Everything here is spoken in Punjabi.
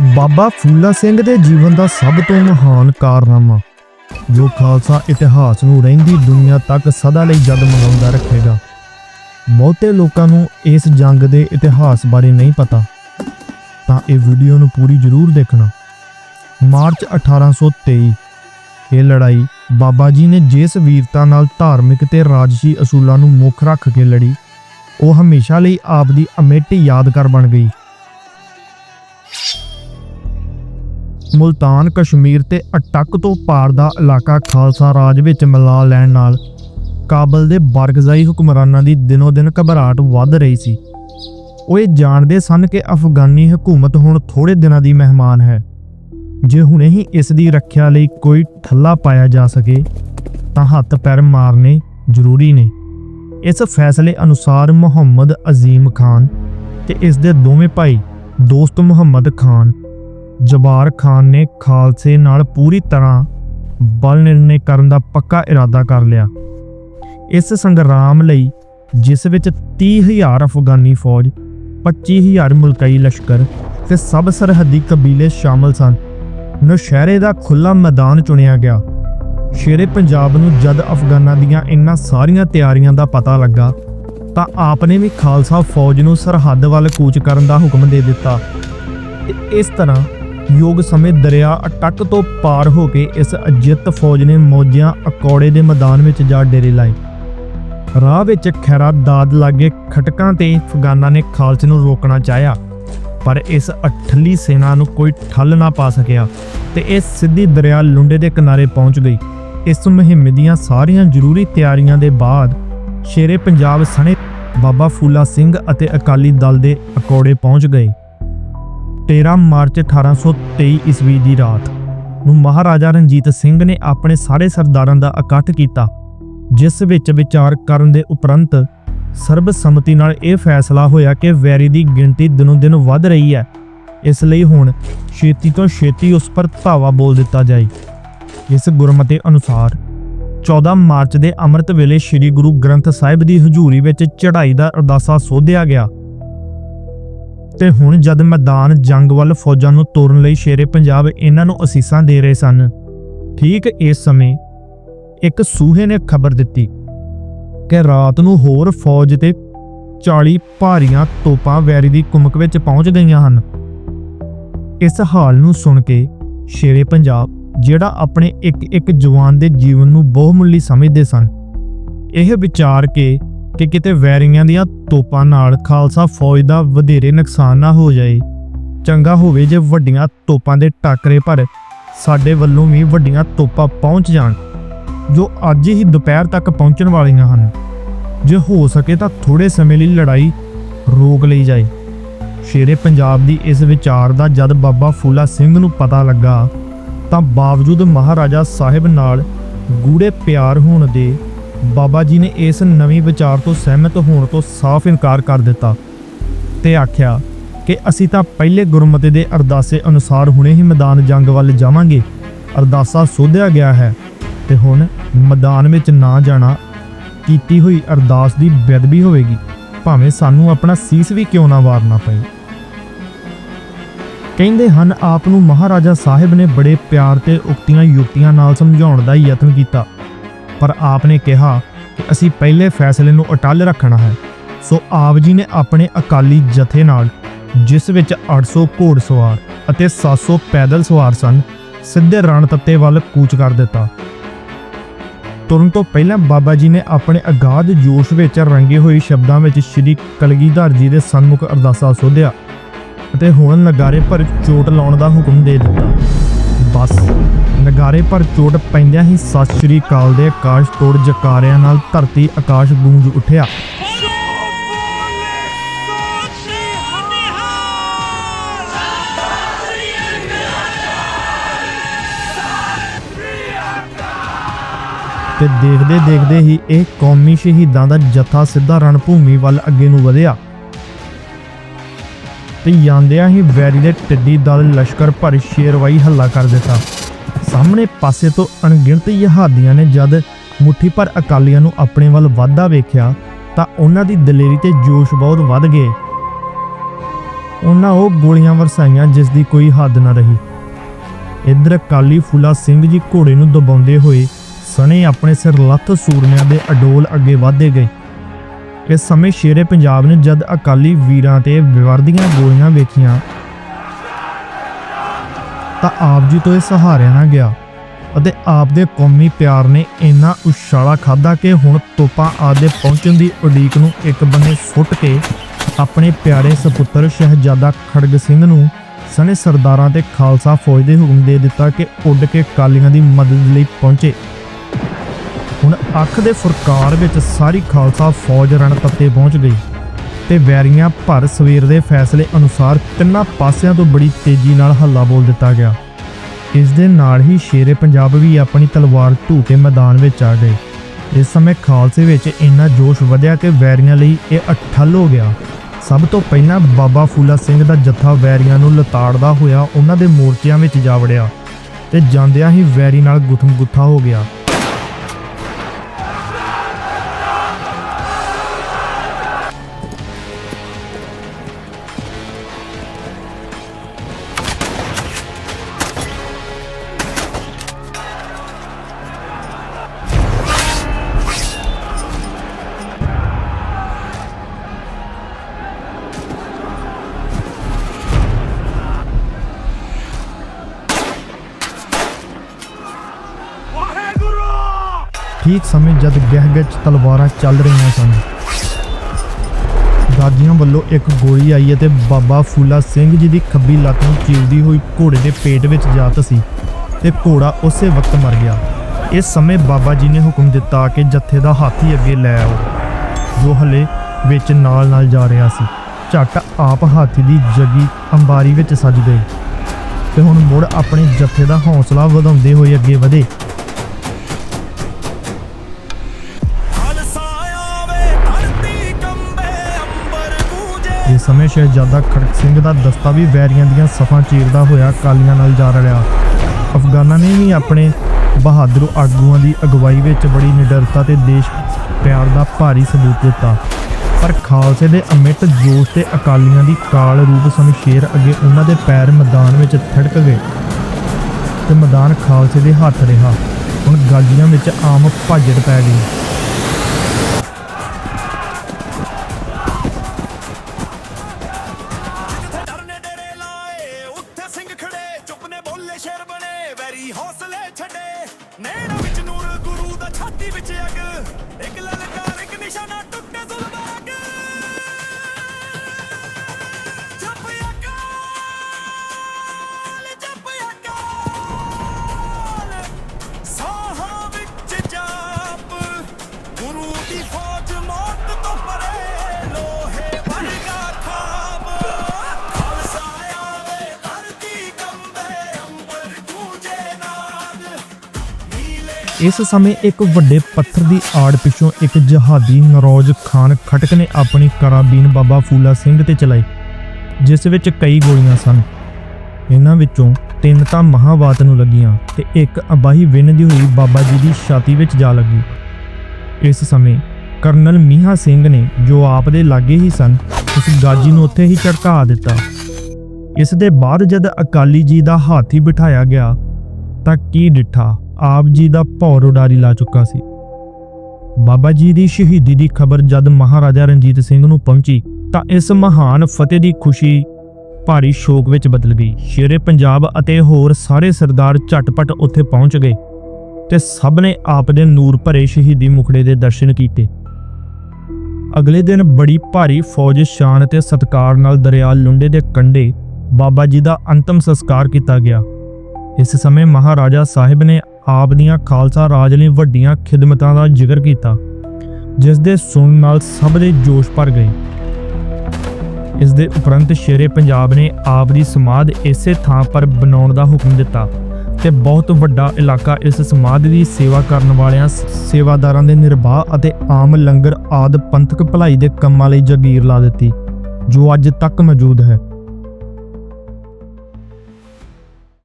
ਬਾਬਾ ਫੂਲਾ ਸਿੰਘ ਦੇ ਜੀਵਨ ਦਾ ਸਭ ਤੋਂ ਮਹਾਨ ਕਾਰਨਾਮਾ। ਜੋ ਖਾਲਸਾ ਇਤਿਹਾਸ ਨੂੰ ਰਹਿੰਦੀ ਦੁਨੀਆ ਤੱਕ ਸਦਾ ਲਈ ਜਦ ਮਨਾਉਂਦਾ ਰੱਖੇਗਾ। ਬਹੁਤੇ ਲੋਕਾਂ ਨੂੰ ਇਸ ਜੰਗ ਦੇ ਇਤਿਹਾਸ ਬਾਰੇ ਨਹੀਂ ਪਤਾ। ਤਾਂ ਇਹ ਵੀਡੀਓ ਨੂੰ ਪੂਰੀ ਜ਼ਰੂਰ ਦੇਖਣਾ। ਮਾਰਚ 1823 ਇਹ ਲੜਾਈ ਬਾਬਾ ਜੀ ਨੇ ਜਿਸ ਵੀਰਤਾ ਨਾਲ ਧਾਰਮਿਕ ਤੇ ਰਾਜਸੀ ਅਸੂਲਾਂ ਨੂੰ ਮੁੱਖ ਰੱਖ ਕੇ ਲੜੀ, ਉਹ ਹਮੇਸ਼ਾ ਲਈ ਆਪ ਦੀ ਅਮੇਟੀ ਯਾਦਗਾਰ ਬਣ ਗਈ। ਮੁਲਤਾਨ ਕਸ਼ਮੀਰ ਤੇ ਅਟਕ ਤੋਂ ਪਾਰ ਦਾ ਇਲਾਕਾ ਖਾਲਸਾ ਰਾਜ ਵਿੱਚ ਮਿਲਾ ਲੈਣ ਨਾਲ ਕਾਬਲ ਦੇ ਬਰਗਜ਼ਾਈ ਹੁਕਮਰਾਨਾਂ ਦੀ ਦਿਨੋ ਦਿਨ ਘਬਰਾਹਟ ਵੱਧ ਰਹੀ ਸੀ। ਉਹ ਇਹ ਜਾਣਦੇ ਸਨ ਕਿ ਅਫਗਾਨੀ ਹਕੂਮਤ ਹੁਣ ਥੋੜੇ ਦਿਨਾਂ ਦੀ ਮਹਿਮਾਨ ਹੈ। ਜੇ ਹੁਣੇ ਹੀ ਇਸ ਦੀ ਰੱਖਿਆ ਲਈ ਕੋਈ ਠੱਲਾ ਪਾਇਆ ਜਾ ਸਕੇ, ਤਾਂ ਹੱਥ ਪੈਰ ਮਾਰਨੇ ਜ਼ਰੂਰੀ ਨੇ। ਇਸ ਫੈਸਲੇ ਅਨੁਸਾਰ ਮੁਹੰਮਦ ਅਜ਼ੀਮ ਖਾਨ ਤੇ ਇਸ ਦੇ ਦੋਵੇਂ ਭਾਈ ਦੋਸਤ ਮੁਹੰਮਦ ਖਾਨ ਜਬਾਰ ਖਾਨ ਨੇ ਖਾਲਸੇ ਨਾਲ ਪੂਰੀ ਤਰ੍ਹਾਂ ਬਲ ਨਿਰਣੇ ਕਰਨ ਦਾ ਪੱਕਾ ਇਰਾਦਾ ਕਰ ਲਿਆ। ਇਸ ਸੰਗਰਾਮ ਲਈ, ਜਿਸ ਵਿੱਚ 30000 ਅਫਗਾਨੀ ਫੌਜ 25000 ਮੁਲਕਈ ਲਸ਼ਕਰ ਤੇ ਸਭ ਸਰਹੱਦੀ ਕਬੀਲੇ ਸ਼ਾਮਲ ਸਨ, ਨੌਸ਼ਹਿਰੇ ਦਾ ਖੁੱਲਾ ਮੈਦਾਨ ਚੁਣਿਆ ਗਿਆ। ਸ਼ੇਰੇ ਪੰਜਾਬ ਨੂੰ ਜਦ ਅਫਗਾਨਾਂ ਦੀਆਂ ਇਨ੍ਹਾਂ ਸਾਰੀਆਂ ਤਿਆਰੀਆਂ ਦਾ ਪਤਾ ਲੱਗਾ, ਤਾਂ ਆਪ ਨੇ ਵੀ ਖਾਲਸਾ ਫੌਜ ਨੂੰ ਸਰਹੱਦ ਵੱਲ ਕੂਚ ਕਰਨ ਦਾ ਹੁਕਮ ਦੇ ਦਿੱਤਾ। ਤੇ ਇਸ ਤਰ੍ਹਾਂ ਯੋਗ ਸਮੇਂ ਦਰਿਆ ਅਟਕ ਤੋਂ ਪਾਰ ਹੋ ਕੇ ਇਸ ਅਜਿੱਤ ਫੌਜ ਨੇ ਮੌਜਿਆਂ ਅਕੌੜੇ ਦੇ ਮੈਦਾਨ ਵਿੱਚ ਜਾ ਡੇਰੇ ਲਾਏ। ਰਾਹ ਵਿੱਚ ਖੈਰਾ ਦਾਦ ਲਾਗੇ ਖਟਕਾਂ ਤੇ ਅਫਗਾਨਾਂ ਨੇ ਖਾਲਸੇ ਨੂੰ ਰੋਕਣਾ ਚਾਹਿਆ, ਪਰ ਇਸ ਅਠੱਲੀ ਸੈਨਾ ਨੂੰ ਕੋਈ ਠੱਲ ਨਾ ਪਾ ਸਕਿਆ ਤੇ ਇਹ ਸਿੱਧੀ ਦਰਿਆ ਲੁੰਡੇ ਦੇ ਕਿਨਾਰੇ ਪਹੁੰਚ ਗਈ। ਇਸ ਮੁਹਿੰਮ ਦੀਆਂ ਸਾਰੀਆਂ ਜ਼ਰੂਰੀ ਤਿਆਰੀਆਂ ਦੇ ਬਾਅਦ ਸ਼ੇਰੇ ਪੰਜਾਬ ਸਣੇ ਬਾਬਾ ਫੂਲਾ ਸਿੰਘ ਅਤੇ ਅਕਾਲੀ ਦਲ ਦੇ ਅਕੌੜੇ ਪਹੁੰਚ ਗਏ। 13 ਮਾਰਚ 1823 ਈਸਵੀ ਦੀ ਰਾਤ ਨੂੰ ਮਹਾਰਾਜਾ ਰਣਜੀਤ ਸਿੰਘ ਨੇ ਆਪਣੇ ਸਾਰੇ ਸਰਦਾਰਾਂ ਦਾ ਇਕੱਠ ਕੀਤਾ, ਜਿਸ ਵਿੱਚ ਵਿਚਾਰ ਕਰਨ ਦੇ ਉਪਰੰਤ ਸਰਬਸੰਮਤੀ ਨਾਲ ਇਹ ਫੈਸਲਾ ਹੋਇਆ ਕਿ ਵੈਰੀ ਦੀ ਗਿਣਤੀ ਦਿਨੋਂ ਦਿਨ ਵੱਧ ਰਹੀ ਹੈ। ਇਸ ਲਈ ਹੁਣ ਛੇਤੀ ਤੋਂ ਛੇਤੀ ਉਸ ਪਰ ਧਾਵਾ ਬੋਲ ਦਿੱਤਾ ਜਾਏ। ਇਸ ਗੁਰਮਤੇ ਅਨੁਸਾਰ 14 ਮਾਰਚ ਦੇ ਅੰਮ੍ਰਿਤ ਵੇਲੇ ਸ੍ਰੀ ਗੁਰੂ ਗ੍ਰੰਥ ਸਾਹਿਬ ਦੀ ਹਜ਼ੂਰੀ ਵਿੱਚ ਚੜ੍ਹਾਈ ਦਾ ਅਰਦਾਸਾ ਸੋਧਿਆ ਗਿਆ। ਤੇ ਹੁਣ ਜਦ ਮੈਦਾਨ ਜੰਗ ਵੱਲ ਫੌਜਾਂ ਨੂੰ ਤੋਰਨ ਲਈ ਸ਼ੇਰੇ ਪੰਜਾਬ ਇਹਨਾਂ ਨੂੰ ਅਸੀਸਾਂ ਦੇ ਰਹੇ ਸਨ। ਠੀਕ ਇਸ ਸਮੇਂ ਇੱਕ ਸੂਹੇ ਨੇ ਖਬਰ ਦਿੱਤੀ ਕਿ ਰਾਤ ਨੂੰ ਹੋਰ ਫੌਜ ਤੇ 40 ਭਾਰੀਆਂ ਤੋਪਾਂ ਵੈਰੀ ਦੀ ਕੁਮਕ ਵਿੱਚ ਪਹੁੰਚ ਗਈਆਂ ਹਨ। ਇਸ ਹਾਲ ਨੂੰ ਸੁਣ ਕੇ ਸ਼ੇਰੇ ਪੰਜਾਬ, ਜਿਹੜਾ ਆਪਣੇ ਇੱਕ ਇੱਕ ਜਵਾਨ ਦੇ ਜੀਵਨ ਨੂੰ ਬਹੁਮੁੱਲੀ ਸਮਝਦੇ ਸਨ, ਇਹ ਵਿਚਾਰ ਕੇ ਕਿ ਕਿਤੇ ਵੈਰੀਆਂ ਦੀਆਂ ਤੋਪਾਂ ਨਾਲ ਖਾਲਸਾ ਫੌਜ ਦਾ ਵਧੇਰੇ ਨੁਕਸਾਨ ਨਾ ਹੋ ਜਾਏ। ਚੰਗਾ ਹੋਵੇ ਜੇ ਵੱਡੀਆਂ ਤੋਪਾਂ ਦੇ ਟਾਕਰੇ ਪਰ ਸਾਡੇ ਵੱਲੋਂ ਵੀ ਵੱਡੀਆਂ ਤੋਪਾਂ ਪਹੁੰਚ ਜਾਣ, ਜੋ ਅੱਜ ਹੀ ਦੁਪਹਿਰ ਤੱਕ ਪਹੁੰਚਣ ਵਾਲੀਆਂ ਹਨ। ਜੇ ਹੋ ਸਕੇ ਤਾਂ ਥੋੜੇ ਸਮੇਂ ਲਈ ਲੜਾਈ ਰੋਕ ਲਈ ਜਾਏ। ਸ਼ੇਰੇ ਪੰਜਾਬ ਦੀ ਇਸ ਵਿਚਾਰ ਦਾ ਜਦ ਬਾਬਾ ਫੂਲਾ ਸਿੰਘ ਨੂੰ ਪਤਾ ਲੱਗਾ, ਤਾਂ ਬਾਵਜੂਦ ਮਹਾਰਾਜਾ ਸਾਹਿਬ ਨਾਲ ਗੂੜੇ ਪਿਆਰ ਹੋਣ ਦੇ ਬਾਬਾ ਜੀ ਨੇ ਇਸ ਨਵੀਂ ਵਿਚਾਰ ਤੋਂ ਸਹਿਮਤ ਹੋਣ ਤੋਂ ਸਾਫ਼ ਇਨਕਾਰ ਕਰ ਦਿੱਤਾ ਤੇ ਆਖਿਆ ਕਿ ਅਸੀਂ ਤਾਂ ਪਹਿਲੇ ਗੁਰਮਤਿ ਦੇ ਅਰਦਾਸੇ ਅਨੁਸਾਰ ਹੁਣੇ ਹੀ ਮੈਦਾਨ ਜੰਗ ਵੱਲ ਜਾਵਾਂਗੇ। ਅਰਦਾਸਾ ਸੋਧਿਆ ਗਿਆ ਹੈ ਤੇ ਹੁਣ ਮੈਦਾਨ ਵਿੱਚ ਨਾ ਜਾਣਾ, ਕੀਤੀ ਹੋਈ ਅਰਦਾਸ ਦੀ ਬੇਅਦਬੀ ਹੋਵੇਗੀ। ਭਾਵੇਂ ਸਾਨੂੰ ਆਪਣਾ ਸੀਸ ਵੀ ਕਿਉਂ ਨਾ ਵਾਰਨਾ ਪਏ। ਕਹਿੰਦੇ ਹਨ, ਆਪ ਨੂੰ ਮਹਾਰਾਜਾ ਸਾਹਿਬ ਨੇ ਬੜੇ ਪਿਆਰ ਤੇ ਉਕਤੀਆਂ ਯੁਕਤੀਆਂ ਨਾਲ ਸਮਝਾਉਣ ਦਾ ਯਤਨ ਕੀਤਾ। ਪਰ ਆਪ ਨੇ ਕਿਹਾ ਕਿ ਅਸੀਂ ਪਹਿਲੇ ਫੈਸਲੇ ਨੂੰ ਅਟੱਲ ਰੱਖਣਾ ਹੈ। ਸੋ ਆਪ ਜੀ ਨੇ ਆਪਣੇ ਅਕਾਲੀ ਜਥੇ ਨਾਲ, ਜਿਸ ਵਿੱਚ 800 ਘੋੜਸਵਾਰ ਅਤੇ 700 ਪੈਦਲ ਸਵਾਰ ਸਨ, ਸਿੱਧੇ ਰਣ ਤੱਤੇ ਵੱਲ ਕੂਚ ਕਰ ਦਿੱਤਾ। ਤੁਰਨ ਤੋਂ ਪਹਿਲਾਂ ਬਾਬਾ ਜੀ ਨੇ ਆਪਣੇ ਅਗਾਧ ਜੋਸ਼ ਵਿੱਚ ਰੰਗੇ ਹੋਏ ਸ਼ਬਦਾਂ ਵਿੱਚ ਸ੍ਰੀ ਕਲਗੀਧਰ ਜੀ ਦੇ ਸਨਮੁਖ ਅਰਦਾਸਾ ਸੋਧਿਆ ਅਤੇ ਹੁਣ ਨਗਾਰੇ ਪਰ ਚੋਟ ਲਾਉਣ ਦਾ ਹੁਕਮ ਦੇ ਦਿੱਤਾ। ਬਸ। ਨਗਾਰੇ ਪਰ ਚੋਟ ਪੈਂਦਿਆਂ ਹੀ ਸਤਿ ਸ੍ਰੀ ਅਕਾਲ ਦੇ ਆਕਾਸ਼ ਤੋੜ ਜਕਾਰਿਆਂ ਨਾਲ ਧਰਤੀ ਆਕਾਸ਼ ਗੂੰਜ ਉੱਠਿਆ। ਤੇ ਦੇਖਦੇ ਦੇਖਦੇ ਹੀ ਇਹ ਕੌਮੀ ਸ਼ਹੀਦਾਂ ਦਾ ਜਥਾ ਸਿੱਧਾ ਰਣਭੂਮੀ ਵੱਲ ਅੱਗੇ ਨੂੰ ਵਧਿਆ। ਤੇ ਜਾਂਦਿਆਂ ਹੀ ਵੈਰੀ ਦੇ ਟਿੱਡੀ ਦਲ ਲਸ਼ਕਰ ਭਰ ਸ਼ੇਰਵਾਈ ਹੱਲਾ ਕਰ ਦਿੱਤਾ। ਸਾਹਮਣੇ ਪਾਸੇ ਤੋਂ ਅਣਗਿਣਤ ਯਹਾਦੀਆਂ ਨੇ ਜਦ ਮੁੱਠੀ ਭਰ ਅਕਾਲੀਆਂ ਨੂੰ ਆਪਣੇ ਵੱਲ ਵਾਧਾ ਵੇਖਿਆ, ਤਾਂ ਉਹਨਾਂ ਦੀ ਦਲੇਰੀ ਤੇ ਜੋਸ਼ ਬਹੁਤ ਵੱਧ ਗਏ। ਉਹਨਾਂ ਉਹ ਗੋਲੀਆਂ ਵਰਸਾਈਆਂ ਜਿਸ ਦੀ ਕੋਈ ਹੱਦ ਨਾ ਰਹੀ। ਇੱਧਰ ਕਾਲੀ ਫੂਲਾ ਸਿੰਘ ਜੀ ਘੋੜੇ ਨੂੰ ਦਬਾਉਂਦੇ ਹੋਏ ਸਣੇ ਆਪਣੇ ਸਿਰ ਲੱਥ ਸੂਰਮਿਆਂ ਦੇ ਅਡੋਲ ਅੱਗੇ ਵਧਦੇ ਗਏ। ਇਸ ਸਮੇਂ ਸ਼ੇਰੇ ਪੰਜਾਬ ਨੇ ਜਦ ਅਕਾਲੀ ਵੀਰਾਂ ਤੇ ਵਿਵਰਦੀਆਂ ਗੋਲੀਆਂ ਵੇਖੀਆਂ ਤਾਂ ਆਪ ਜੀ ਤੋਂ ਇਹ ਸਹਾਰਿਆ ਨਾ ਗਿਆ ਅਤੇ ਆਪ ਦੇ ਕੌਮੀ ਪਿਆਰ ਨੇ ਇੰਨਾ ਉਛਾਲਾ ਖਾਦਾ ਕਿ ਹੁਣ ਤੋਪਾਂ ਆਦੇ ਪਹੁੰਚਣ ਦੀ ਉਡੀਕ ਨੂੰ ਇੱਕ ਬੰਨੇ ਸੁੱਟ ਕੇ ਆਪਣੇ ਪਿਆਰੇ ਸੁਪੁੱਤਰ ਸ਼ਹਿਜ਼ਾਦਾ ਖੜਗ ਸਿੰਘ ਨੂੰ ਸਣੇ ਸਰਦਾਰਾਂ ਤੇ ਖਾਲਸਾ ਫੌਜ ਦੇ ਹੁਕਮ ਦੇ ਦਿੱਤਾ ਕਿ ਉੱਡ ਕੇ ਕਾਲੀਆਂ ਦੀ ਮਦਦ ਲਈ ਪਹੁੰਚੇ। ਹੁਣ ਅੱਖ ਦੇ ਫੁਰਕਾਰ ਵਿੱਚ ਸਾਰੀ ਖਾਲਸਾ ਫੌਜ ਰਣ ਤੱਤੇ ਪਹੁੰਚ ਗਈ ਤੇ ਵੈਰੀਆਂ ਭਰ ਸਵੇਰ ਦੇ ਫੈਸਲੇ ਅਨੁਸਾਰ ਤਿੰਨਾਂ ਪਾਸਿਆਂ ਤੋਂ ਬੜੀ ਤੇਜ਼ੀ ਨਾਲ ਹੱਲਾ ਬੋਲ ਦਿੱਤਾ ਗਿਆ। ਇਸ ਦੇ ਨਾਲ ਹੀ ਸ਼ੇਰੇ ਪੰਜਾਬ ਵੀ ਆਪਣੀ ਤਲਵਾਰ ਢੂ ਕੇ ਮੈਦਾਨ ਵਿੱਚ ਆ ਗਏ। ਇਸ ਸਮੇਂ ਖਾਲਸੇ ਵਿੱਚ ਇੰਨਾ ਜੋਸ਼ ਵਧਿਆ ਕਿ ਵੈਰੀਆਂ ਲਈ ਇਹ ਅਠੱਲ ਹੋ ਗਿਆ। ਸਭ ਤੋਂ ਪਹਿਲਾਂ ਬਾਬਾ ਫੂਲਾ ਸਿੰਘ ਦਾ ਜੱਥਾ ਵੈਰੀਆਂ ਨੂੰ ਲਤਾੜਦਾ ਹੋਇਆ ਉਹਨਾਂ ਦੇ ਮੋਰਚਿਆਂ ਵਿੱਚ ਜਾ ਵੜਿਆ ਤੇ ਜਾਂਦਿਆਂ ਹੀ ਵੈਰੀ ਨਾਲ ਗੁੱਥਮ ਗੁੱਥਾ ਹੋ ਗਿਆ। ਠੀਕ ਸਮੇਂ ਜਦ ਗਹਿ-ਗਹਿ ਤਲਵਾਰਾਂ ਚੱਲ ਰਹੀਆਂ ਸਨ। ਗਾਜੀਆਂ ਵੱਲੋਂ ਇੱਕ ਗੋਲੀ ਆਈ ਅਤੇ ਬਾਬਾ ਫੂਲਾ ਸਿੰਘ ਜੀ ਦੀ ਖੱਬੀ ਲੱਤ ਨੂੰ ਚੀਰਦੀ ਹੋਈ ਘੋੜੇ ਦੇ ਪੇਟ ਵਿੱਚ ਜਾ ਧਸੀ ਤੇ ਘੋੜਾ ਉਸੇ ਵਕਤ ਮਰ ਗਿਆ। ਇਸ ਸਮੇਂ ਬਾਬਾ ਜੀ ਨੇ ਹੁਕਮ ਦਿੱਤਾ ਕਿ ਜੱਥੇ ਦਾ ਹਾਥੀ ਅੱਗੇ ਲੈ ਆਓ, ਜੋ ਹਲੇ ਵਿੱਚ ਨਾਲ-ਨਾਲ ਜਾ ਰਿਹਾ ਸੀ। ਝੱਟ ਆਪ ਹਾਥੀ ਦੀ ਜਗੀ ਅੰਬਾਰੀ ਵਿੱਚ ਸੱਜ ਗਏ ਤੇ ਹੁਣ ਮੁੜ ਆਪਣੇ ਜੱਥੇ ਦਾ ਹੌਸਲਾ ਵਧਾਉਂਦੇ ਹੋਏ ਅੱਗੇ ਵਧੇ। ਸਮੇਂ ਸ਼ਹਿਜ਼ਾਦਾ ਖੜਕ ਸਿੰਘ ਦਾ ਦਸਤਾ ਵੀ ਵੈਰੀਆਂ ਦੀਆਂ ਸਫਾਂ ਚੀਰਦਾ ਹੋਇਆ ਕਾਲੀਆਂ ਨਾਲ ਜਾ ਰਲਿਆ। ਅਫਗਾਨਾਂ ਨੇ ਵੀ ਆਪਣੇ ਬਹਾਦਰ ਆਗੂਆਂ ਦੀ ਅਗਵਾਈ ਵਿੱਚ ਬੜੀ ਨਿਡਰਤਾ ਤੇ ਦੇਸ਼ ਪਿਆਰ ਦਾ ਭਾਰੀ ਸਬੂਤ ਦਿੱਤਾ। ਪਰ ਖਾਲਸੇ ਦੇ ਅਮਿੱਟ ਜੋਸ਼ ਤੇ ਅਕਾਲੀਆਂ ਦੀ ਕਾਲ ਰੂਪ ਸ਼ਮਸ਼ੇਰ ਅੱਗੇ ਉਹਨਾਂ ਦੇ ਪੈਰ ਮੈਦਾਨ ਵਿੱਚ ਥੜਕ ਗਏ ਤੇ ਮੈਦਾਨ ਖਾਲਸੇ ਦੇ ਹੱਥ ਰਿਹਾ। ਹੁਣ ਗਾਜੀਆਂ ਵਿੱਚ ਆਮ ਭਾਜੜ ਪੈ ਗਈ। ਇਸ ਸਮੇਂ ਇੱਕ ਵੱਡੇ ਪੱਥਰ ਦੀ ਆੜ ਪਿੱਛੋਂ ਇੱਕ ਜਹਾਦੀ ਨਰੋਜ ਖਾਨ ਖਟਕ ਨੇ ਆਪਣੀ ਕਰਾਬੀਨ ਬਾਬਾ ਫੂਲਾ ਸਿੰਘ ਤੇ ਚਲਾਈ, ਜਿਸ ਵਿੱਚ ਕਈ ਗੋਲੀਆਂ ਸਨ। ਇਹਨਾਂ ਵਿੱਚੋਂ ਤਿੰਨ ਤਾਂ ਮਹਾਵਾਤ ਨੂੰ ਲੱਗੀਆਂ ਤੇ ਇੱਕ ਅਬਾਹੀ ਵਿੰਨਦੀ ਹੋਈ ਬਾਬਾ ਜੀ ਦੀ ਛਾਤੀ ਵਿੱਚ ਜਾ ਲੱਗੀ। ਇਸ ਸਮੇਂ ਕਰਨਲ ਮੀਹਾ ਸਿੰਘ ਨੇ ਜੋ ਆਪ ਦੇ ਲਾਗੇ ਹੀ ਸਨ, ਉਸ ਗਾਜੀ ਨੂੰ ਉੱਥੇ ਹੀ ਝੜਕਾ ਦਿੱਤਾ। ਇਸ ਦੇ ਬਾਅਦ ਜਦ ਅਕਾਲੀ ਜੀ ਦਾ ਹਾਥੀ ਬਿਠਾਇਆ ਗਿਆ, ਤਾਂ ਕੀ ਡਿੱਠਾ? ਆਪ ਜੀ ਦਾ ਭੌਰ ਉਡਾਰੀ ਲਾ ਚੁੱਕਾ ਸੀ। ਬਾਬਾ ਜੀ ਦੀ ਸ਼ਹੀਦੀ ਦੀ ਖਬਰ ਜਦ ਮਹਾਰਾਜਾ ਰਣਜੀਤ ਸਿੰਘ ਨੂੰ ਪਹੁੰਚੀ, ਤਾਂ ਇਸ ਮਹਾਨ ਫਤਿਹ ਦੀ ਖੁਸ਼ੀ ਭਾਰੀ ਸ਼ੋਕ ਵਿੱਚ ਬਦਲ ਗਈ। ਸ਼ੇਰੇ ਪੰਜਾਬ ਅਤੇ ਹੋਰ ਸਾਰੇ ਸਰਦਾਰ ਝਟਪਟ ਉੱਥੇ ਪਹੁੰਚ ਗਏ ਤੇ ਸਭ ਨੇ ਆਪ ਦੇ ਨੂਰ ਭਰੇ ਸ਼ਹੀਦੀ ਮੁਖੜੇ ਦੇ ਦਰਸ਼ਨ ਕੀਤੇ। ਅਗਲੇ ਦਿਨ ਬੜੀ ਭਾਰੀ ਫੌਜ ਸ਼ਾਨ ਤੇ ਸਤਕਾਰ ਨਾਲ ਦਰਿਆ ਲੁੰਡੇ ਦੇ ਕੰਢੇ ਬਾਬਾ ਜੀ ਦਾ ਅੰਤਮ ਸੰਸਕਾਰ ਕੀਤਾ ਗਿਆ। ਇਸ ਸਮੇਂ ਮਹਾਰਾਜਾ ਸਾਹਿਬ ਨੇ ਆਪ ਦੀਆਂ ਖਾਲਸਾ ਰਾਜ ਲਈ ਵੱਡੀਆਂ ਖਿਦਮਤਾਂ ਦਾ ਜ਼ਿਕਰ ਕੀਤਾ ਜਿਸ ਦੇ ਸੁਣਨ ਨਾਲ ਸਭ ਦੇ ਜੋਸ਼ ਭਰ ਗਏ। ਇਸ ਦੇ ਉਪਰੰਤ ਸ਼ੇਰੇ ਪੰਜਾਬ ਨੇ ਆਪ ਦੀ ਸਮਾਧ ਇਸੇ ਥਾਂ ਪਰ ਬਣਾਉਣ ਦਾ ਹੁਕਮ ਦਿੱਤਾ ਤੇ ਬਹੁਤ ਵੱਡਾ ਇਲਾਕਾ ਇਸ ਸਮਾਧ ਦੀ ਸੇਵਾ ਕਰਨ ਵਾਲਿਆਂ, ਸੇਵਾਦਾਰਾਂ ਦੇ ਨਿਰਵਾਹ ਅਤੇ ਆਮ ਲੰਗਰ ਆਦ ਪੰਥਕ ਭਲਾਈ ਦੇ ਕੰਮਾਂ ਲਈ ਜਾਗੀਰ ਲਾ ਦਿੱਤੀ, ਜੋ ਅੱਜ ਤੱਕ ਮੌਜੂਦ ਹੈ।